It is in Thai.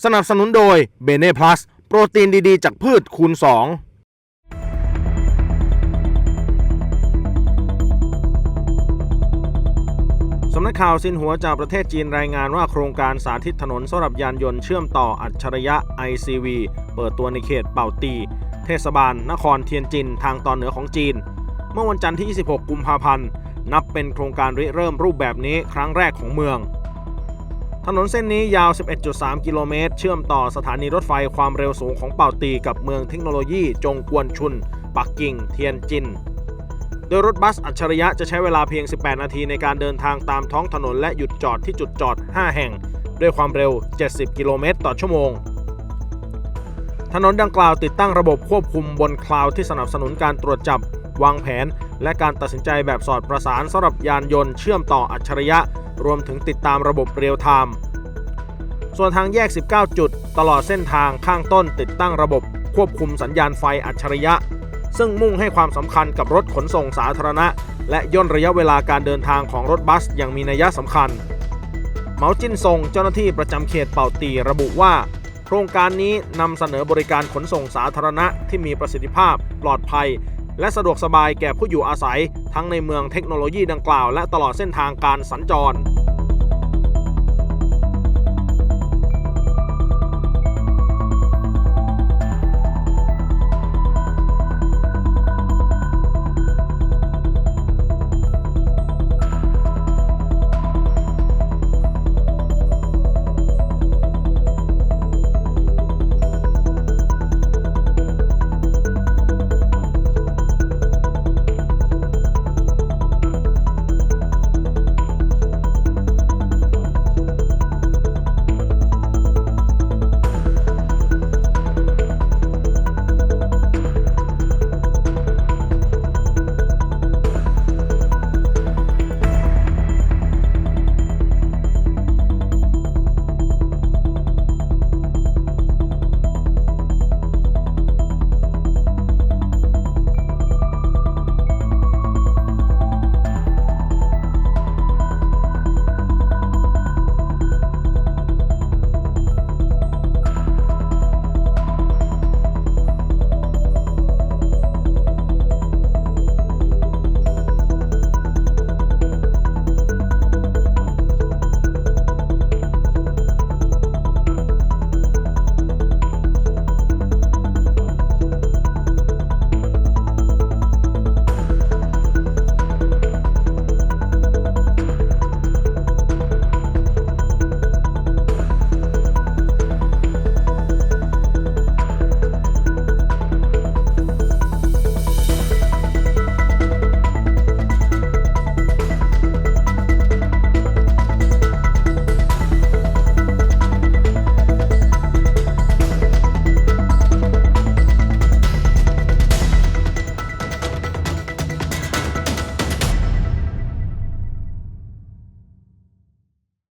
สนับสนุนโดยเบเน่พลัสโปรตีนดีๆ จากพืชคูณ 2สำนักข่าวซินหัวจากประเทศจีนรายงานว่าโครงการสาธิตถนนสำหรับยานยนต์เชื่อมต่ออัจฉริยะ ICV เปิดตัวในเขตเป่าตี เทศบาล นครเทียนจินทางตอนเหนือของจีน เมื่อวันจันทร์ที่ 26 กุมภาพันธ์ นับเป็นโครงการริเริ่มรูปแบบนี้ครั้งแรกของเมือง ถนนเส้นนี้ยาว 11.3 กิโลเมตร เชื่อมต่อสถานีรถไฟความเร็วสูงของเป่าตีกับเมืองเทคโนโลยีจงกวนชุน ปักกิ่ง เทียนจิน โดยรถบัสอัจฉริยะจะใช้เวลาเพียง 18 นาทีในการเดินทางตามท้องถนนและหยุดจอดที่จุดจอด 5 แห่ง ด้วยความเร็ว 70 กิโลเมตรต่อชั่วโมง ถนนดังกล่าวติดตั้งระบบควบคุมบนคลาวที่สนับสนุนการตรวจจับ วางแผน และการตัดสินใจแบบสอดประสานสำหรับยานยนต์เชื่อมต่ออัจฉริยะ รวมถึงติดตามระบบเรียลไทม์ส่วนทางแยก 19 จุด ตลอดเส้นทางข้างต้นติดตั้งระบบควบคุมสัญญาณไฟอัจฉริยะ ซึ่งมุ่งให้ความสำคัญกับรถขนส่งสาธารณะ และย่นระยะเวลาการเดินทางของรถบัสอย่างมีนัยสำคัญ เหมาจินซงเจ้าหน้าที่ประจำเขตเป่าตีระบุว่า โครงการนี้นำเสนอบริการขนส่งสาธารณะที่มีประสิทธิภาพ ปลอดภัย และสะดวกสบายแก่ผู้อยู่อาศัย ทั้งในเมืองเทคโนโลยีดังกล่าว และตลอดเส้นทางการสัญจร